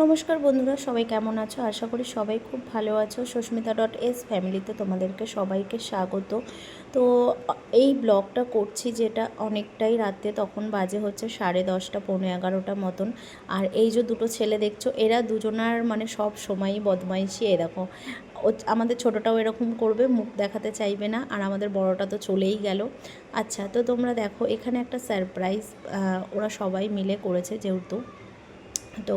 নমস্কার বন্ধুরা, সবাই কেমন আছো? আশা করি সবাই খুব ভালো আছো। সুস্মিতা ডট এস ফ্যামিলিতে তোমাদেরকে সবাইকে স্বাগত। তো, এই ব্লগটা করছি যেটা অনেকটাই রাতে, তখন বাজে হচ্ছে সাড়ে দশটা, পৌনে এগারোটা মতন। আর এই যে দুটো ছেলে দেখছ, এরা দুজনার মানে সব সময়ই বদমাইশি এ দেখো ও- আমাদের ছোটটাও এরকম করবে, মুখ দেখাতে চাইবে না, আর আমাদের বড়টা তো চলেই গেল। আচ্ছা তো তোমরা দেখো, এখানে একটা সারপ্রাইজ ওরা সবাই মিলে করেছে যেহেতু। তো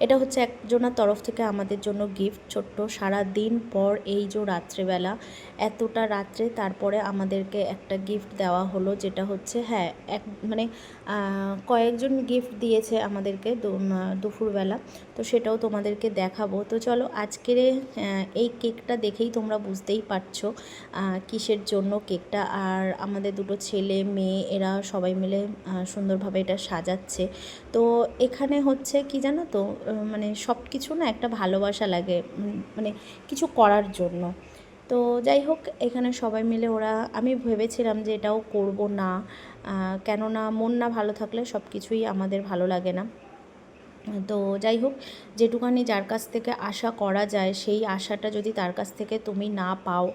এটা হচ্ছে একজনের তরফ থেকে আমাদের জন্য গিফট ছোট্ট সারা দিন পর এই যে রাত্রেবেলা এতটা রাত্রে তারপরে আমাদেরকে একটা গিফট দেওয়া হলো, যেটা হচ্ছে হ্যাঁ এক মানে কয়েকজন গিফট দিয়েছে আমাদেরকে দুপুরবেলা। তো সেটাও তোমাদেরকে দেখাবো। তো চলো, আজকের এই কেকটা দেখেই তোমরা বুঝতেই পারছ কিসের জন্য কেকটা। আর আমাদের দুটো ছেলে, মেয়ে, এরা সবাই মিলে সুন্দরভাবে এটা সাজাচ্ছে। তো এখানে হচ্ছে কি জানো তো মানে সব কিছু না একটা ভালোবাসা লাগে মানে কিছু করার জন্য। তো যাই হোক, এখানে সবাই মিলে ওরা, আমি ভেবেছিলাম যে এটাও করব না কেননা মন না ভালো থাকলে সব কিছুই আমাদের ভালো লাগে না। তো যাই হোক, যেটুকানি যার কাছ থেকে আশা করা যায়, সেই আশাটা যদি তার কাছ থেকে তুমি না পাও,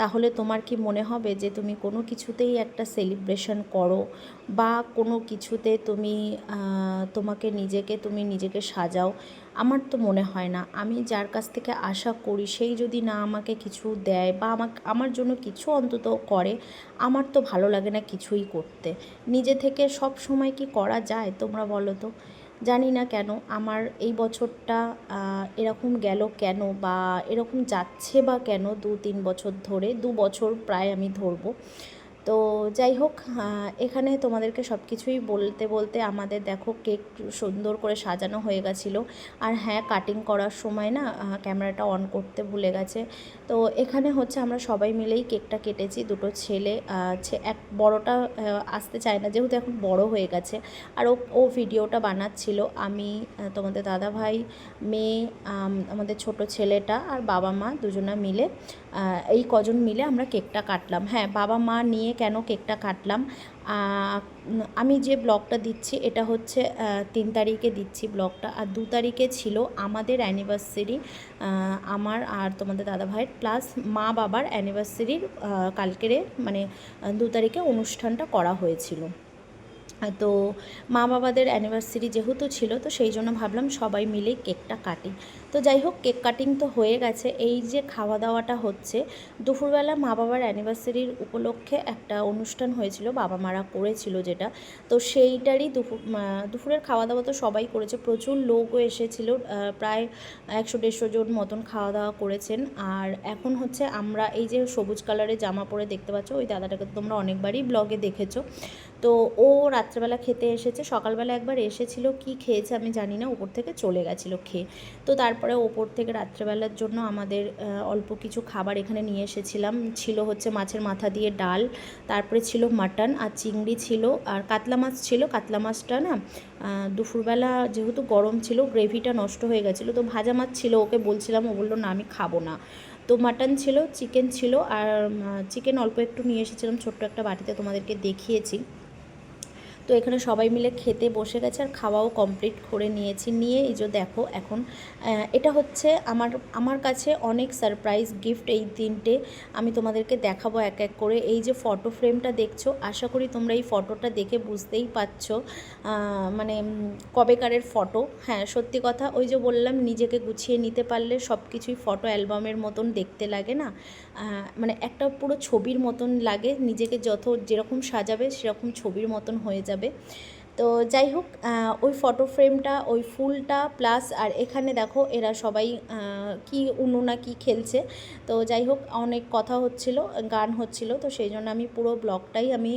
তাহলে তোমার কি মনে হবে যে তুমি কোনো কিছুতেই একটা সেলিব্রেশন করো? বা কোনো কিছুতে তুমি তোমাকে নিজেকে, তুমি নিজেকে সাজাও? আমার তো মনে হয় না। আমি যার কাছ থেকে আশা করি, সেই যদি না আমাকে কিছু দেয় বা আমাকে, আমার জন্য কিছু অন্তত করে, আমার তো ভালো লাগে না কিছুই করতে। নিজে থেকে সব সময় কি করা যায় তোমরা বলো তো? জানি না কেন আমার এই বছরটা এরকম গেল কেন বা এরকম যাচ্ছে বা কেন দু তিন বছর ধরে, দু বছর প্রায় আমি ধরবো। তো যাই হোক এখানে তোমাদেরকে সব কিছুই বলতে বলতে আমাদের দেখো কেক সুন্দর করে সাজানো হয়ে গেছিল। আর হ্যাঁ কাটিং করার সময় না ক্যামেরাটা অন করতে ভুলে গেছে। তো এখানে হচ্ছে আমরা সবাই মিলেই কেকটা কেটেছি, দুটো ছেলে এক বড়টা আসতে চায় না, যেহেতু এখন বড় হয়ে গেছে। আর ও ভিডিওটা বানাচ্ছিল, আমি তোমাদের দাদা ভাই, মেয়ে আমাদের ছোট ছেলেটা আর বাবা মা দুজনা মিলে এই কজন মিলে আমরা কেকটা কাটলাম। হ্যাঁ বাবা মা নিয়ে কেন কেকটা কাটলাম? আমি যে ব্লগটা দিচ্ছি, এটা হচ্ছে তিন তারিখে দিচ্ছি ব্লগটা। আর দু তারিখে ছিল আমাদের অ্যানিভার্সারি আমার আর তোমাদের দাদা ভাইয়ের প্লাস মা বাবার অ্যানিভার্সারির কালকেরে মানে দু তারিখে অনুষ্ঠানটা করা হয়েছিল। তো মা বাবাদের অ্যানিভার্সারি যেহেতু ছিল, তো সেই জন্য ভাবলাম সবাই মিলে কেকটা কাটি। তো যাই হোক, কেক কাটিং তো হয়ে গেছে। এই যে খাওয়া দাওয়াটা হচ্ছে, দুপুরবেলা মা বাবার অ্যানিভার্সারির উপলক্ষে একটা অনুষ্ঠান হয়েছিল বাবা মারা করেছিল যেটা। তো সেইটারই দুপুর দুপুরের খাওয়া দাওয়া তো সবাই করেছে। প্রচুর লোকও এসেছিল প্রায় একশো দেড়শো জন মতন খাওয়া দাওয়া করেছেন। আর এখন হচ্ছে আমরা এই যে সবুজ কালারের জামা পরে দেখতে পাচ্ছ, ওই দাদাটাকে তোমরা অনেকবারই ব্লগে দেখেছ। তো ও রাত্রেবেলা খেতে এসেছে, সকালবেলা একবার এসেছিল, কি খেয়েছে আমি জানি না উপর থেকে চলে গেছিল খেয়ে। তো তারপরে ওপর থেকে রাত্রেবেলার জন্য আমাদের অল্প কিছু খাবার এখানে নিয়ে এসেছিলাম। ছিল হচ্ছে মাছের মাথা দিয়ে ডাল, তারপরে ছিল মাটন আর চিংড়ি ছিল আর কাতলা মাছ ছিল। কাতলা মাছটা না দুপুরবেলা যেহেতু গরম ছিল, গ্রেভিটা নষ্ট হয়ে গেছিল, তো ভাজা মাছ ছিল। ওকে বলছিলাম, ও বলল, না, আমি খাব না। তো মাটন ছিল, চিকেন ছিল আর চিকেন অল্প একটু নিয়ে এসেছিলাম, ছোট্ট একটা বাটিতে তোমাদেরকে দেখিয়েছি। তো এখানে সবাই মিলে খেতে বসে গেছে আর খাওয়াও কমপ্লিট করে নিয়েছি। নিয়ে এই যে দেখো এখন এটা হচ্ছে আমার আমার কাছে অনেক সারপ্রাইজ গিফট এই তিনটে। আমি তোমাদেরকে দেখাবো এক এক করে। এই যে ফটো ফ্রেমটা দেখছ, আশা করি তোমরা এই ফটোটা দেখে বুঝতেই পারছ মানে কবেকারের ফটো হ্যাঁ সত্যি কথা, ওই যে বললাম, নিজেকে গুছিয়ে নিতে পারলে সব কিছুই ফটো অ্যালবামের মতন দেখতে লাগে না। মানে একটা পুরো ছবির মতন লাগে, নিজেকে যত যেরকম সাজাবে, সেরকম ছবির মতন হয়ে যাবে। তো যাই হোক ওই ফটো ফ্রেমটা ওই ফুলটা প্লাস আর এখানে দেখো এরা সবাই কি উনু না কি খেলছে। তো যাই হোক, অনেক কথা হচ্ছিল, গান হচ্ছিল, তো সেই জন্য আমি পুরো ব্লগটাই আমি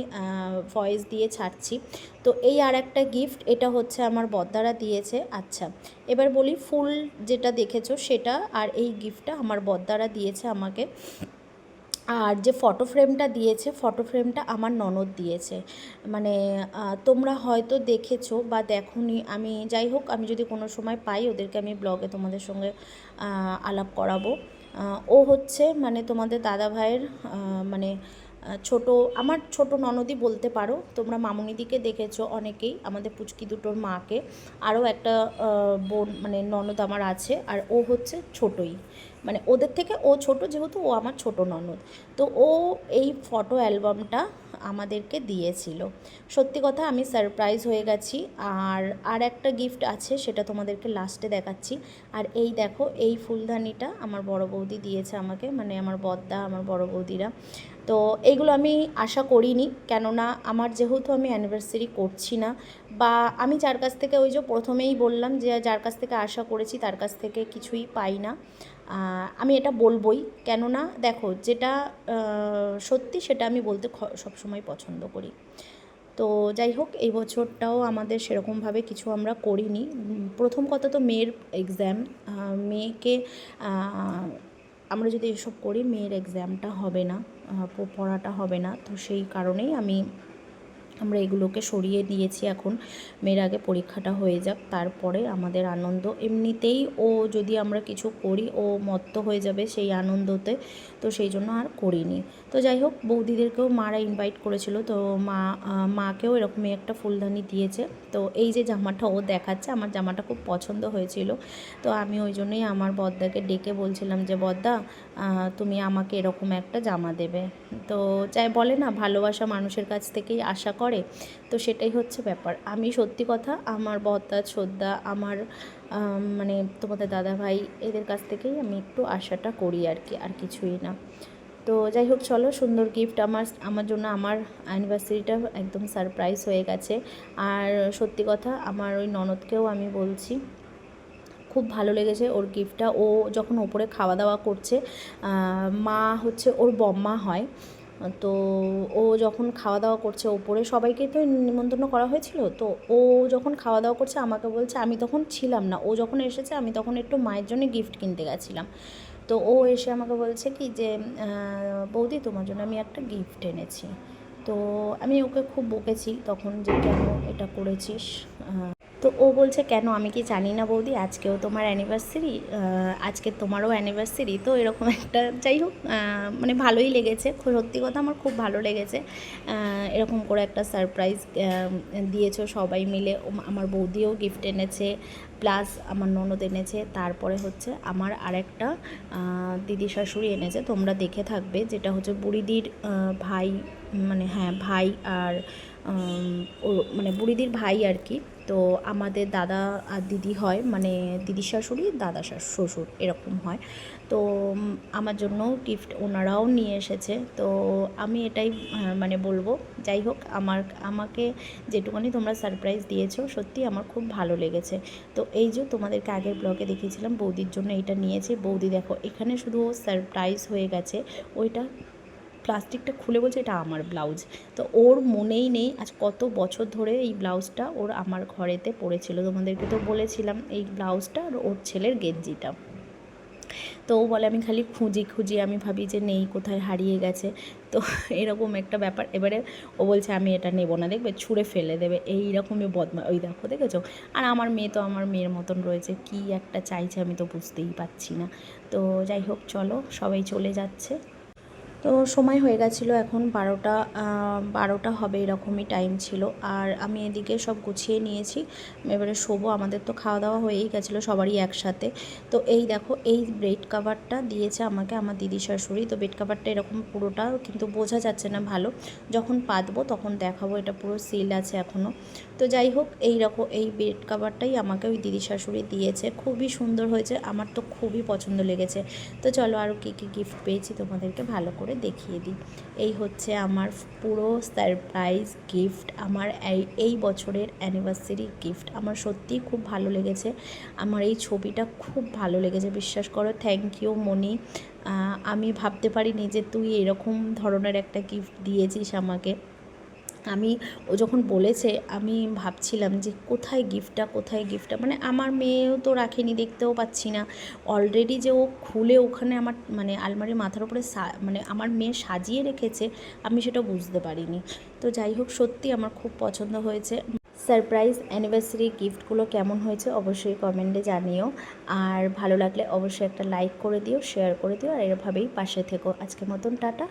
ভয়েস দিয়ে ছাড়ছি। তো এই আর একটা গিফট এটা হচ্ছে আমার বদ্দারা দিয়েছে। আচ্ছা এবার বলি ফুল যেটা দেখেছ সেটা আর এই গিফটটা আমার বদ্দারা দিয়েছে আমাকে। আর যে ফটো ফ্রেমটা দিয়েছে ফটো ফ্রেমটা আমার ননদ দিয়েছে। মানে তোমরা হয়তো দেখেছ বা দেখোনি, আমি যাই হোক, আমি যদি কোনো সময় পাই, ওদেরকে আমি ব্লগে তোমাদের সঙ্গে আলাপ করাবো। ও হচ্ছে মানে তোমাদের দাদা ভাইয়ের মানে ছোট, আমার ছোট ননদই বলতে পারো, তোমরা মামুনিদিকে দেখেছ অনেকেই, আমাদের পুচকি দুটোর মাকে। আরও একটা বোন মানে ননদ আমার আছে, আর ও হচ্ছে ছোটই। মানে ওদের থেকে ও ছোট যেহেতু ও আমার ছোট ননদ। তো ও এই ফটো অ্যালবামটা আমাদেরকে দিয়েছিল। সত্যি কথা আমি সারপ্রাইজ হয়ে গেছি। আর আর একটা গিফট আছে সেটা তোমাদেরকে লাস্টে দেখাচ্ছি। আর এই দেখো, এই ফুলদানিটা আমার বড় বৌদি দিয়েছে আমাকে মানে আমার বদ্দা, আমার বড় বৌদিরা। তো এইগুলো আমি আশা করিনি, কেননা আমার যেহেতু আমি অ্যানিভার্সারি করছি না, বা আমি যার কাছ থেকে ওই যে প্রথমেই বললাম যে যার কাছ থেকে আশা করেছি তার কাছ থেকে কিছুই পাই না। আমি এটা বলবই। কেননা দেখো, যেটা সত্যি সেটা আমি বলতে সবসময় পছন্দ করি। তো যাই হোক, এই বছরটাও আমাদের সেরকমভাবে কিছু আমরা করিনি। প্রথম কথা তো মেয়ের এক্সাম মেয়েকে আমরা যদি এসব করি, মেয়ের এক্সামটা হবে না পড়াটা হবে না। তো সেই কারণেই আমি আমরা এগুলোকে সরিয়ে দিয়েছি এখন। মেয়ের আগে পরীক্ষাটা হয়ে যাক, তারপরে আমাদের আনন্দ। এমনিতেই ও যদি আমরা কিছু করি, ও মত্ত হয়ে যাবে সেই আনন্দতে, তো সেই জন্য আর করিনি। তো যাই হোক, বৌদিদেরকেও মারা ইনভাইট করেছিল, তো মা মাকেও এরকমই একটা ফুলদানি দিয়েছে। তো এই যে জামাটা ও দেখাচ্ছে, আমার জামাটা খুব পছন্দ হয়েছিল। তো আমি ওই জন্যই আমার বদ্দাকে ডেকে বলছিলাম যে, বদ্দা তুমি আমাকে এরকম একটা জামা দেবে। তো যাই বলে না, ভালোবাসা মানুষের কাছ থেকেই আশা করে। তো সেটাই হচ্ছে ব্যাপার। আমি সত্যি কথা, আমার বদ্দা শ্রদ্ধা, আমার মানে তোমাদের দাদা ভাই এদের কাছ থেকেই আমি একটু আশাটা করি আর কি, আর কিছুই না। তো যাই হোক, চলো, সুন্দর গিফট আমার আমার জন্য আমার অ্যানিভার্সারিটা একদম সারপ্রাইজ হয়ে গেছে। আর সত্যি কথা, আমার ওই ননদকেও আমি বলছি খুব ভালো লেগেছে ওর গিফটটা ও যখন ওপরে খাওয়া দাওয়া করছে মা হচ্ছে ওর বম্মা হয়। তো ও যখন খাওয়া দাওয়া করছে ওপরে, সবাইকে তো নিমন্ত্রণ করা হয়েছিল। তো ও যখন খাওয়া দাওয়া করছে, আমাকে বলছে, আমি তখন ছিলাম না। ও যখন এসেছে, আমি তখন একটু মায়ের জন্য গিফট কিনতে গেছিলাম। তো ও এসে আমাকে বলছে কি যে বৌদি, তোমার জন্য আমি একটা গিফট এনেছি। তো আমি ওকে খুব বকেছি তখন যে, কেন এটা করেছিস? তো ও বলছে, কেন? আমি কি জানি না বৌদি, আজকেও তোমার অ্যানিভার্সারি আজকে তোমারও অ্যানিভার্সারি তো এরকম একটা যাই হোক মানে ভালোই লেগেছে। সত্যি কথা আমার খুব ভালো লেগেছে। এরকম করে একটা সারপ্রাইজ দিয়েছ সবাই মিলে। আমার বৌদিও গিফট এনেছে প্লাস আমার ননদ এনেছে। তারপরে হচ্ছে আমার আরেকটা দিদি শাশুড়ি এনেছে। তোমরা দেখে থাকবে যেটা হচ্ছে বুড়িদির ভাই মানে হ্যাঁ ভাই আর মানে বুড়িদির ভাই আর কি। তো আমাদের দাদা আর দিদি হয় মানে দিদি শাশুড়ি, দাদা শ্বশুর এরকম হয়। তো আমার জন্য গিফট ওনারাও নিয়ে এসেছে। তো আমি এটাই মানে বলব, যাই হোক, আমার, আমাকে যেটুকুনি তোমরা সারপ্রাইজ দিয়েছ, সত্যি আমার খুব ভালো লেগেছে। তো এই যে তোমাদেরকে আগের ব্লগে দেখিয়েছিলাম, বৌদির জন্য এটা নিয়েছে। বৌদি দেখো, এখানে শুধু সারপ্রাইজ হয়ে গেছে, ওইটা প্লাস্টিকটা খুলে বলছে এটা আমার ব্লাউজ। তো ওর মনেই নেই আজ কত বছর ধরে এই ব্লাউজটা ওর আমার ঘরেতে পড়েছিল। তোমাদেরকে তো বলেছিলাম এই ব্লাউজটা আর ওর ছেলের গেঞ্জিটা। তো ও বলে, আমি খালি খুঁজি খুঁজি, আমি ভাবি যে নেই, কোথায় হারিয়ে গেছে। তো এরকম একটা ব্যাপার। এবারে ও বলছে, আমি এটা নেব না। দেখবে, ছুঁড়ে ফেলে দেবে। এই রকমই বদমা, ওই দেখো, দেখেছ? আর আমার মেয়ে তো আমার মেয়ের মতন রয়েছে। কি একটা চাইছে আমি তো বুঝতেই পারছি না। তো যাই হোক, চলো, সবাই চলে যাচ্ছে। তো সময় হয়ে গেছিল এখন বারোটা বারোটা হবে এরকমই টাইম ছিল। আর আমি এদিকে সব গুছিয়ে নিয়েছি। এবারে শোবো, আমাদের তো খাওয়া দাওয়া হয়েই গেছিল সবারই একসাথে। তো এই দেখো, এই বেড কাভারটা দিয়েছে আমাকে আমার দিদি শাশুড়ি। তো বেড কাভারটা এরকম পুরোটা কিন্তু বোঝা যাচ্ছে না ভালো। যখন পাতবো তখন দেখাবো, এটা পুরো সিল আছে এখনও তো যাই হোক, এই রকম, এই বেড কাভারটাই আমাকে ওই দিদি শাশুড়ি দিয়েছে। খুবই সুন্দর হয়েছে, আমার তো খুবই পছন্দ লেগেছে। তো চলো আরও কী কী গিফট পেয়েছি তোমাদেরকে ভালো করে দেখিয়ে দিই। এই হচ্ছে আমার পুরো সারপ্রাইজ গিফট আমার এই এই বছরের অ্যানিভার্সারি গিফট আমার সত্যিই খুব ভালো লেগেছে। আমার এই ছবিটা খুব ভালো লেগেছে, বিশ্বাস করো। থ্যাংক ইউ মনি আমি ভাবতে পারিনি যে তুই এরকম ধরনের একটা গিফট দিয়েছিস আমাকে। আমি, ও যখন বলেছে, আমি ভাবছিলাম যে কোথায় গিফটটা কোথায় গিফটটা মানে আমার মেয়েও তো রাখেনি, দেখতেও পাচ্ছি না। অলরেডি যে ও খুলে ওখানে আমার মানে আলমারির মাথার উপরে মানে আমার মেয়ে সাজিয়ে রেখেছে, আমি সেটা বুঝতে পারিনি। তো যাই হোক, সত্যি আমার খুব পছন্দ হয়েছে। সারপ্রাইজ অ্যানিভার্সারি গিফটগুলো কেমন হয়েছে অবশ্যই কমেন্টে জানিও। আর ভালো লাগলে অবশ্যই একটা লাইক করে দিও শেয়ার করে দিও, আর এভাবেই পাশে থেকো। আজকের মতন টাটা।